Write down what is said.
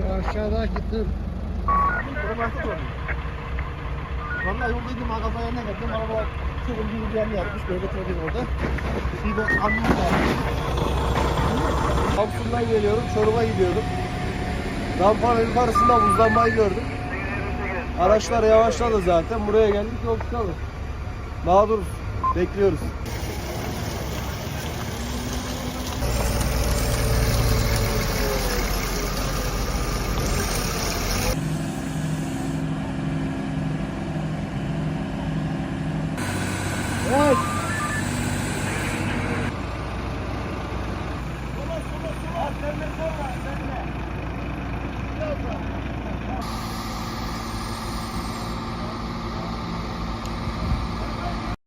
aşağıda gittim. Romantik oldu. Valla yoldaydım araba yerine geldim. Araba çok uzun bir yerine yapmış. Böyle trafik orada. Bir de kamyon var. Samsun'dan geliyorum. Çorum'a gidiyordum. Rampanın yukarısında buzlanmayı gördüm. Araçlar yavaşladı zaten. Buraya geldik yol tıkalı. Mağduruz. Bekliyoruz. Evet. Sola sola sola. Sen de sola.